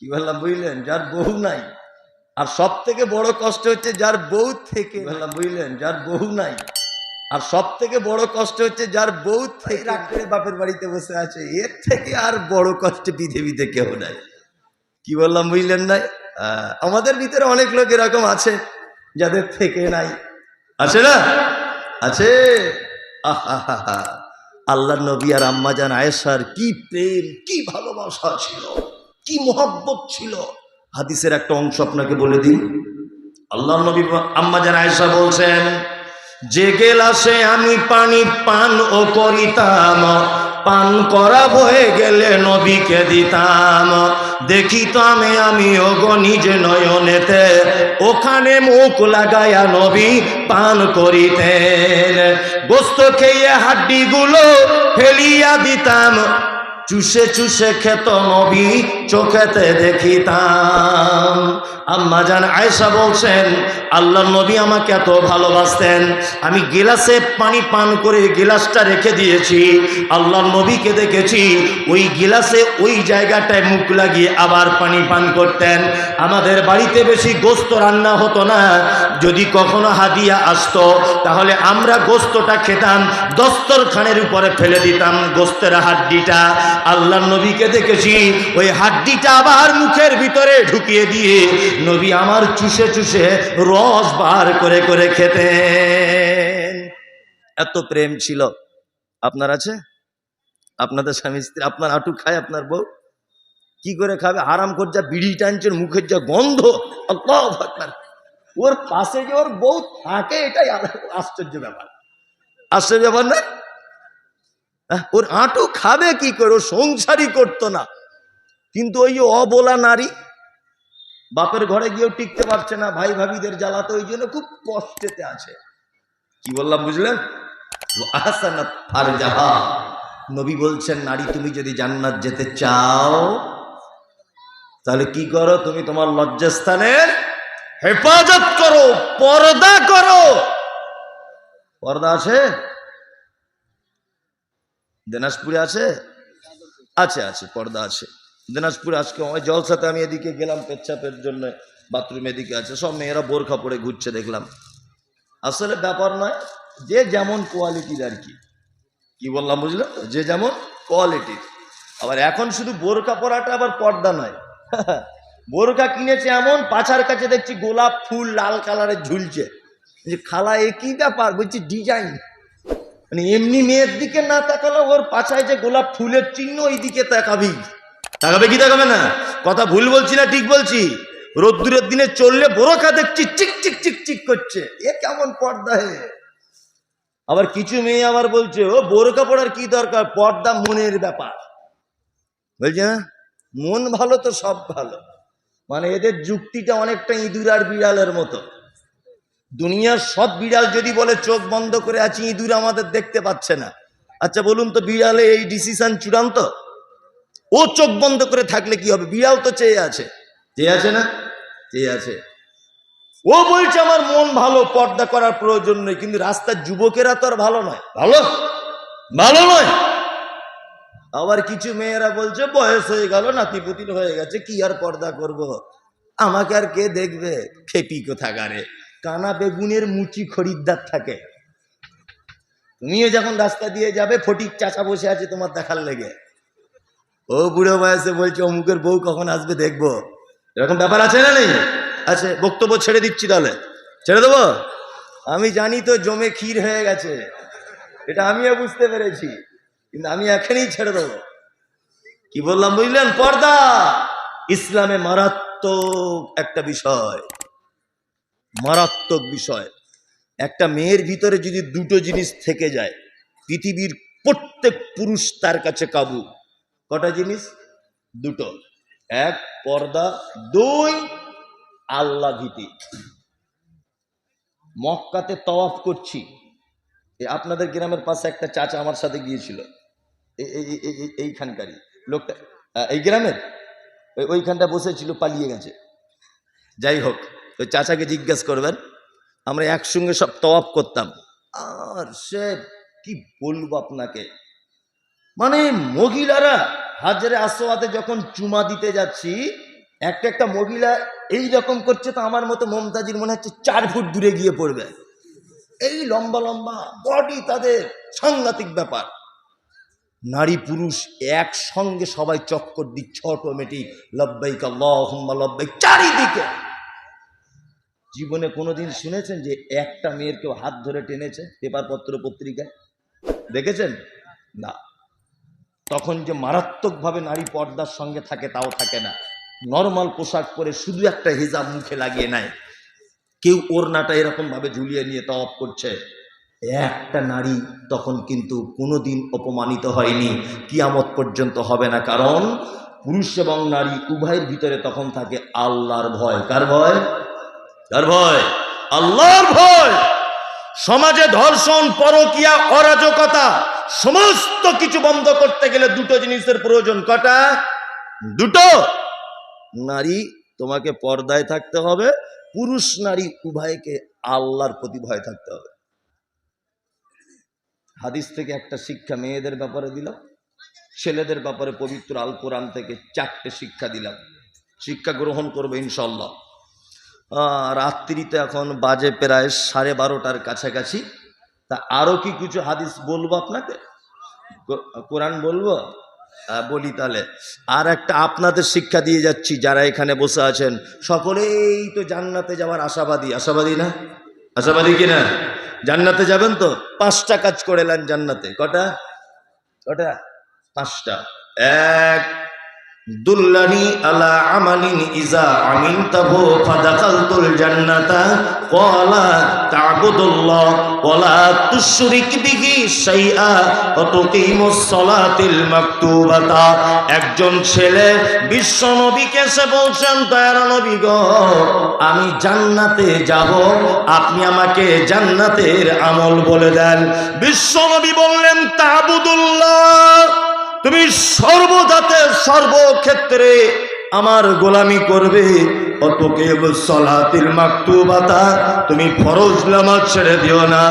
কি বললাম বুঝলেন? যার বউ নাই। আর সব থেকে বড় কষ্ট হচ্ছে যার বউ থেকে বললাম বুঝলেন? যার বউ নাই। আর সব থেকে বড় কষ্ট হচ্ছে যার বউ থেকে রাগ করে বাপের বাড়িতে বসে আছে। এর থেকে আর বড় কষ্ট পৃথিবীতে কেউ নাই। কি বললাম বুঝলেন নাই? আমাদের ভিতরে অনেক লোক এরকম আছে যাদের থেকে নাই। আছে না? আছে। আল্লাহ নবী আর আম্মাজান আয়েশার কি প্রেম কি ভালোবাসা ছিল। কি মোহব্বত ছিল? হাদিসের একটা অংশ আপনাকে বলে দিন আল্লাহ নবী আম্মাজান আয়েশা বলছেন, যে গেলাসে আমি পানি পান ও করিতাম। পান করা হয়ে গেলে নবীকে দিতাম। দেখিতাম আমি ওগো নিজে নয়নেতে, ওখানে মুখ লাগায়া নবী পান করিতেন। গোস্ত খেয়ে হাড্ডিগুলো ফেলিয়া দিতাম। চুষে চুষে খেত নবী, চোখেতে দেখিতাম। আম্মা জান আয়সা বলছেন, আল্লাহ নবী আমাকে এত ভালোবাসতেন। আমি গিলাসে পানি পান করে গিলাসটা রেখে দিয়েছি। আল্লাহ নবীকে দেখেছি, ওই গিলাসে ওই জায়গাটায় মুখ লাগিয়ে আবার পানি পান করতেন। আমাদের বাড়িতে বেশি গোস্ত রান্না হতো না। যদি কখনো হাদিয়া আসতো, তাহলে আমরা গোস্তটা খেতাম, দস্তরখানের উপরে ফেলে দিতাম গোস্তের হাড্ডিটা। আল্লাহ নবীকে দেখেছি, ওই হাড্ডিটা আবার মুখের ভিতরে ঢুকিয়ে দিয়ে নবী আমার চুষে চুষে রস বার করে করে খেতেন। এত প্রেম ছিল। আপনার আছে? আপনাদের স্বামী স্ত্রী, আপনার আটু খায়, আপনার বউ? কি করে খাবে? আরাম কর যা বিড়ি টানছেন মুখের যা গন্ধ। ওর পাশে যে ওর বউ থাকে এটাই আশ্চর্য ব্যাপার। আশ্চর্য ব্যাপার না আহ, ওর আঁটু খাবে কি করে? ও সংসারই করতো না। কিন্তু ওই অবলা নারী বাপের ঘরে গিয়েও টিকতে পারছে না ভাই ভাবিদের জ্বালাতে ওই জন্য খুব কষ্টেতে আছে। কি বললাম বুঝলেন? আহসানাত ফারজাহা। নবী বলছেন নারী তুমি যদি জান্নাত যেতে চাও তাহলে কি করো? তুমি তোমার লজ্জাস্থানের হেফাজত করো, পর্দা করো। পর্দা আছে? দিনাজপুরে আছে? আছে আছে, পর্দা আছে। দিনাজপুরে আজকে জলসাতে আমি এদিকে গেলাম পেচ্ছাপের জন্য, বাথরুম এদিকে আছে। সব মেয়েরা বোরখা পরে ঘুরছে দেখলাম। আসলে ব্যাপার নয়, যে যেমন কোয়ালিটির আর কি। কি বললাম বুঝলেন তো? যে যেমন কোয়ালিটির। আবার এখন শুধু বোরখা পরাটা আবার পর্দা নয়। বোরখা কিনেছে এমন, পাছার কাছে দেখছি গোলাপ ফুল লাল কালারের ঝুলছে। যে খালা, এ কি ব্যাপার? বলছি, ডিজাইন। মানে এমনি মেয়ের দিকে না তাকালে ওর পাছায় যে গোলাপ ফুলের চিহ্ন ওই দিকে তাকাবি। তাকাবে কি তাকাবে না? কথা ভুল বলছি না ঠিক বলছি? রোদ্দুরের দিনে চললে বোরখা দেখছি, চিক চিক চিক চিক করছে। এ কেমন পর্দা হে? আবার কিছু মেয়ে আবার বলছে, ও বোরকা পড়ার কি দরকার? পর্দা মনের ব্যাপার। বলছে না মন ভালো তো সব ভালো। মানে এদের যুক্তিটা অনেকটা ইঁদুর আর বিড়ালের মতো। দুনিয়ার সব বিড়াল যদি বলে, চোখ বন্ধ করে আছি, ইঁদুর আমাদের দেখতে পাচ্ছে না। আচ্ছা বলুন তো, বিড়ালে এই ডিসিশন চূড়ান্ত? ও চোখ বন্ধ করে থাকলে কি হবে? বিড়াল তো চেয়ে আছে। চেয়ে আছে না? চেয়ে আছে। ও বলছে, আমার মন ভালো, পর্দা করার প্রয়োজন নেই। কিন্তু রাস্তার যুবকেরা তো আর ভালো নয়। ভালো? ভালো নয়? আবার কিছু মেয়েরা বলছে, বয়স হয়ে গেল নাতিপুতির হয়ে গেছে, কি আর পর্দা করব। আমাকে আর কে দেখবে? খেপি কোথাকারে? কানা বেগুনের মুচি খরিদ্দার থাকে। তুমিও যখন রাস্তা দিয়ে যাবে, ফটিক চাচা বসে আছে তোমার দেখার লেগে। ও বুড়ো বয়সে বলছে, অমুকের বউ কখন আসবে দেখব। এরকম ব্যাপার আছে না নেই? আছে, বক্তব্য ছেড়ে দিচ্ছি তাহলে। ছেড়ে দেবো? আমি জানি তো জমে ক্ষীর হয়ে গেছে। এটা আমিও বুঝতে পেরেছি। কিন্তু আমি এখানেই ছেড়ে দেবো। কি বললাম বুঝলেন? পর্দা! ইসলামে মারাত্মক একটা বিষয়। মারাত্মক বিষয়। একটা মেয়ের ভিতরে যদি দুটো জিনিস থেকে যায়, পৃথিবীর প্রত্যেক পুরুষ তার কাছে কাবু। কটা জিনিস? দুটো। এক, পর্দা। দুই, আল্লাহ ভীতি। মক্কাতে তওয়াফ করছি। আপনাদের গ্রামের পাশে একটা চাচা আমার সাথে গিয়েছিল। এইখানকারই। লোকটা এই গ্রামের? ওই- ওইখানটা বসেছিল পালিয়ে গেছে। যাই হোক, ওই চাচাকে জিজ্ঞেস করবেন, আমরা একসঙ্গে সব তওয়াফ করতাম। আর সে কি বলব আপনাকে? মানে মহিলারা হাজারে আসোয়াতে যখন চুমা দিতে যাচ্ছি, একটা একটা মহিলা এই রকম করছে তো আমার মতো মমতাজির মনে হচ্ছে চার ফুট দূরে গিয়ে পড়বে। এই লম্বা লম্বা বডি তাদের সাংঘাতিক ব্যাপার। নারী পুরুষ একসঙ্গে সবাই চক্কর দিচ্ছে অটোমেটিক লব্বাইক আল্লাহুম্মা লব্বাইক চারিদিকে। জীবনে কোনোদিন শুনেছেন যে একটা মেয়ের কেউ হাত ধরে টেনেছে পেপার পত্র পত্রিকায়? দেখেছেন? না। তখন যে মারাত্মকভাবে নারী পর্দার সঙ্গে থাকে তাও থাকে না। নর্মাল পোশাক পরে শুধু একটা হিজাব মুখে লাগিয়ে নেয়। কেউ ওড়নাটা এরকম ভাবে ঝুলিয়ে নিয়ে তওয়াব করছে। একটা নারী তখন কিন্তু কোনোদিন অপমানিত হয়নি। কিয়ামত পর্যন্ত হবে না, কারণ পুরুষ এবং নারী উভয়ের ভিতরে তখন থাকে আল্লাহর ভয়। কার ভয়? কার ভয়? আল্লাহর ভয়! সমাজে ধর্ষণ, পরকিয়া, অরাজকতা, সমস্ত কিছু বন্ধ করতে গেলে দুটো জিনিসের প্রয়োজন। কটা? দুটো! নারী তোমাকে পর্দায় থাকতে হবে, পুরুষ নারী উভয়কে আল্লাহর প্রতি ভয় থাকতে হবে। হাদিস থেকে একটা শিক্ষা মেয়েদের ব্যাপারে দিলাম, ছেলেদের ব্যাপারে পবিত্র আল কোরআন থেকে চারটে শিক্ষা দিলাম। শিক্ষা গ্রহণ করবে ইনশাল্লাহ রাত্রিতে এখন বাজে প্রায় সাড়ে বারোটার কাছাকাছি। তা আরও কি কিছু হাদিস বলব আপনাকে? কোরআন বলব? বলি তাহলে। আর একটা আপনাদের শিক্ষা দিয়ে যাচ্ছি, যারা এখানে বসে আছেন। সকলেই তো জান্নাতে যাওয়ার আশাবাদী। আশাবাদী না? আশাবাদী কিনা জান্নাতে যাবেন তো? পাঁচটা কাজ করে নেন জান্নাতে। কটা? কটা? পাঁচটা। এক একজন ছেলে বিশ্ব নবীকে সে বলছেন দয়ার নবী গো, আমি জান্নাতে যাব, আপনি আমাকে জান্নাতের আমল বলে দেন। বিশ্ব নবী বললেন, তা'বুদুল্লাহ। তুমি সর্বদাতে সর্বক্ষেত্রে আমার গোলামি করবে তুমি ফরজ নামাজ ছেড়ে দিও না।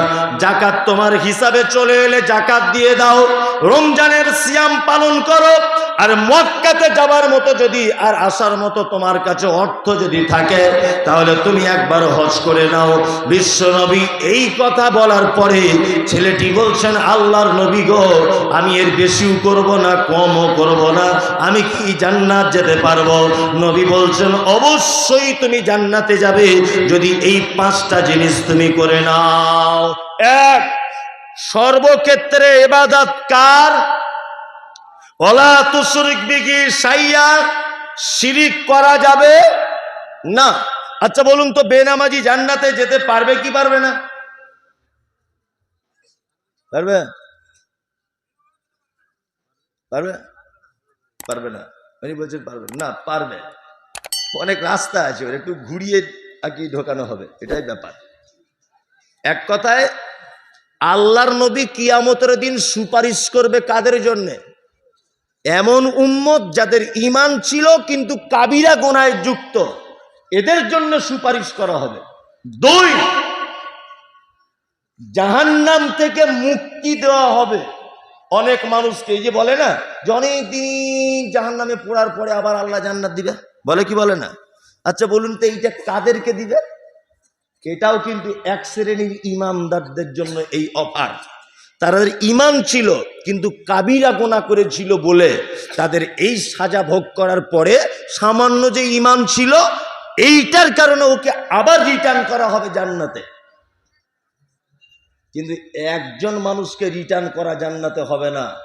জাকাত তোমার হিসাবে চলে এলে জাকাত দিয়ে দাও, রমজানের সিয়াম পালন করো, আর মক্কাতে যাবার মতো যদি আর আসার মতো তোমার কাছে অর্থ যদি থাকে, তাহলে তুমি একবার হজ করে নাও। বিশ্ব নবী এই কথা বলার পরে ছেলেটি বলছেন, আল্লাহর নবী গো, আমি এর বেশিও করব না, কমও করব না। আমি কি জান্নাত যেতে পারব? নবী বলছেন, অবশ্যই তুমি জান্নাতে যাবে যদি এই পাঁচটা জিনিস তুমি করে নাও। এক, সর্বক্ষেত্রে এবাদত কার? ওলা তুশরিক বিকি সাইয়া শিরিক করা যাবে? না। আচ্ছা বলুন তো, বেনামাজি জান্নাতে যেতে পারবে কি পারবে না? পারবে? পারবে? পারবে না। উনি বলছেন, পারবেন। না পারবে অনেক রাস্তা আছে ওর একটু ঘুরিয়ে আর কি ঢোকানো হবে, এটাই ব্যাপার। এক কথায়, আল্লাহর নবী কিয়ামতের দিন সুপারিশ করবে কাদের জন্যে? এমন উম্মত যাদের ইমান ছিল কিন্তু কাবিরা গোনায় যুক্ত, এদের জন্য সুপারিশ করা হবে। দুই, জাহান্নাম থেকে মুক্তি দেওয়া হবে। অনেক মানুষকে, এই যে বলে না যে অনেক দিন জাহান্নামে পড়ার পরে আবার আল্লাহ জান্নাত দিবে? বলে কি বলে না? আচ্ছা বলুন তো, এইটা কাদেরকে দিবে? এটাও কিন্তু এক শ্রেণির ইমানদারদের জন্য এই অফার। তাদের ইমান ছিল, কিন্তু কাবিরা গোনা করেছিল বলে তাদের এই সাজা ভোগ করার পরে সামান্য যে ইমান ছিল, এইটার কারণে ওকে আবার রিটার্ন করা হবে জান্নাতে। কিন্তু একজন মানুষকে রিটার্ন করা জান্নাতে হবে না।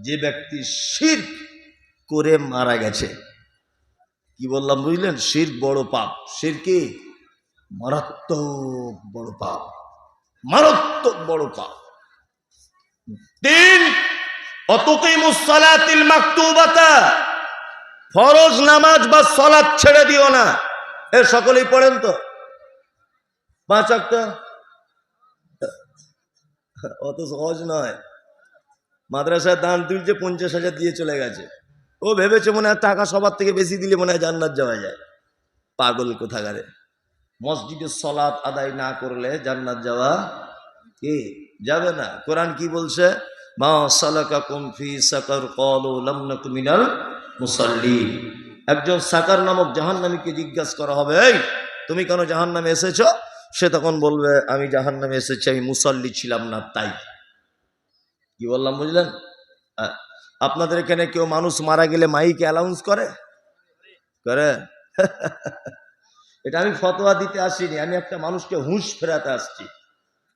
যে ব্যক্তি শির করে মারা গেছে। কি বললাম বুঝলেন? শির বড় পাপ। শির কি? মারাত্মক বড় পাপ। মারাত্মক বড় পাপ। তিন অতকেই মুসালাতিল মাকতুবাতা। ফরজ নামাজ বা সলাৎ ছেড়ে দিও না। এ সকলেই পড়েন তো? পাঁচ একটা অত সহজ নয়। মাদ্রাসায় দান তুলছে পঞ্চাশ হাজার দিয়ে চলে গেছে। ও ভেবেছে মনে হয় টাকা সবার থেকে বেশি দিলে মনে হয় জান্নাত যাওয়া যায়। পাগল কোথাকারে। মসজিদে সলাৎ আদায় না করলে জান্নাত যাওয়া কি? যাবে না। কোরআন কি বলছে? সাকার কলু মুসাল্লি একজন সাকার নামক জাহান্নামীকে জিজ্ঞাসা করা হবে, এই, তুমি কেন জাহান্নামে এসেছ? সে তখন বলবে, আমি জাহান্নামে এসেছি, আমি মুসল্লি ছিলাম না, তাই। কি বললাম, বুঝলেন? আপনাদের এখানে কেউ মানুষ মারা গেলে মাইকে অ্যালাউন্স করে? করে? এটা আমি ফতোয়া দিতে আসিনি, আমি একটা মানুষকে হুঁশ ফেরাতে আসছি।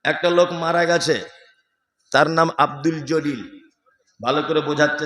একটা লোক মারা গেছে, তার নাম আব্দুল জলিল। ভালো করে বোঝাচ্ছে